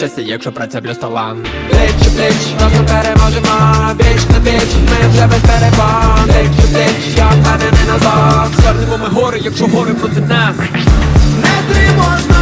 щастя, якщо праця плюс талант Плеч у плеч, разом переможемо. Віч на віч, ми вже без перепон. Плеч у плеч, я впевнений назад Звернемо ми гори, якщо гори проти нас. Не тривожно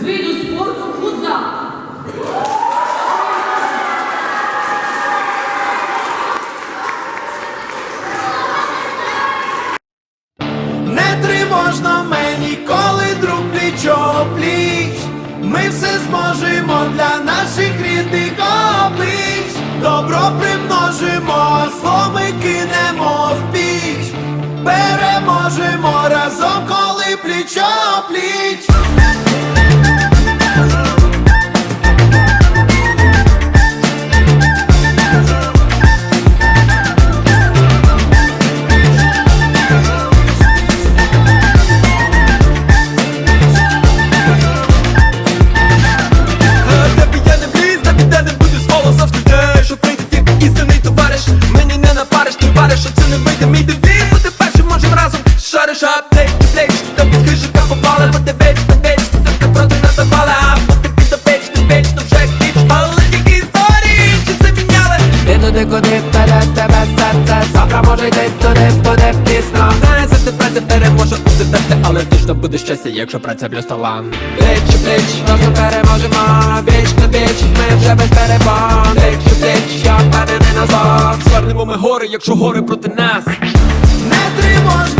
з виду спорту футзал. Не тривожно мені, коли друг плічо пліч. Ми все зможемо для наших рідних облич. Добро примножимо, зло кинемо в піч. Переможемо разом, коли плічо пліч. Ти проти нас запала, а бути під опеч, ти веч, то вже Але тільки історії, чи заміняли Ти туди, куди вперед тебе серце. Завтра може йти туди, буде пізно. Знає, завжди праця переможе у тебе Але точно буде щастя, якщо праця плюс талант Плеч у плеч, разом переможемо. Віч на віч, ми вже без перебон Плеч у плеч, я впевнений назад Звернемо ми гори, якщо гори проти нас. Не тривожно.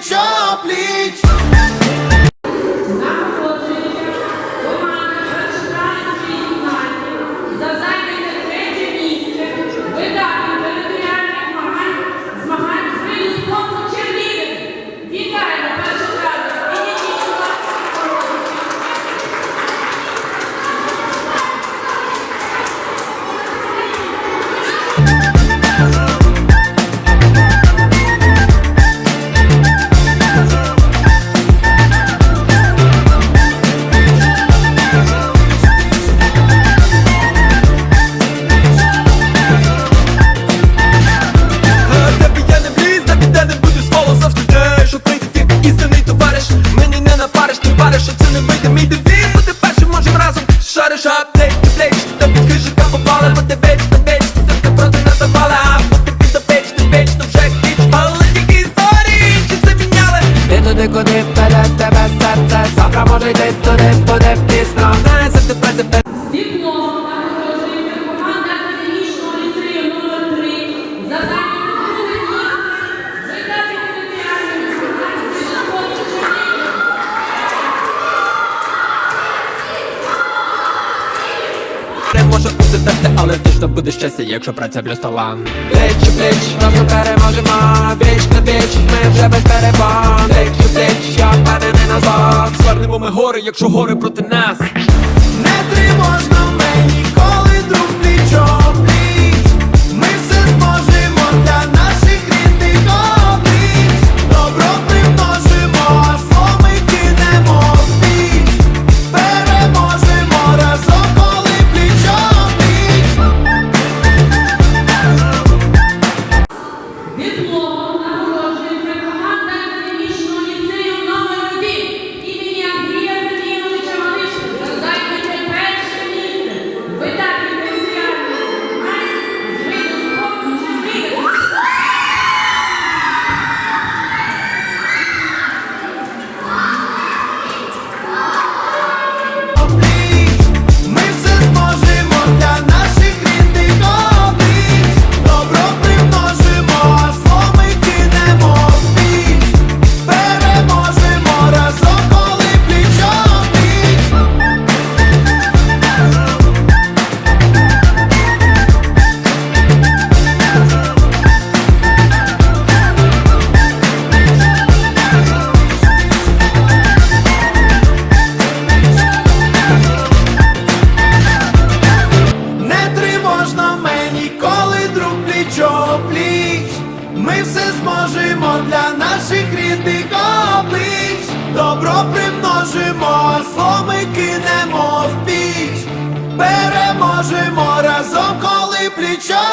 chop, bleach. щастя, якщо праця плюс талант Плеч у плеч, разом переможемо, віч на віч, ми вже без перебан Плеч у плеч, я впевнений назад Звернемо ми гори, якщо гори проти нас. future.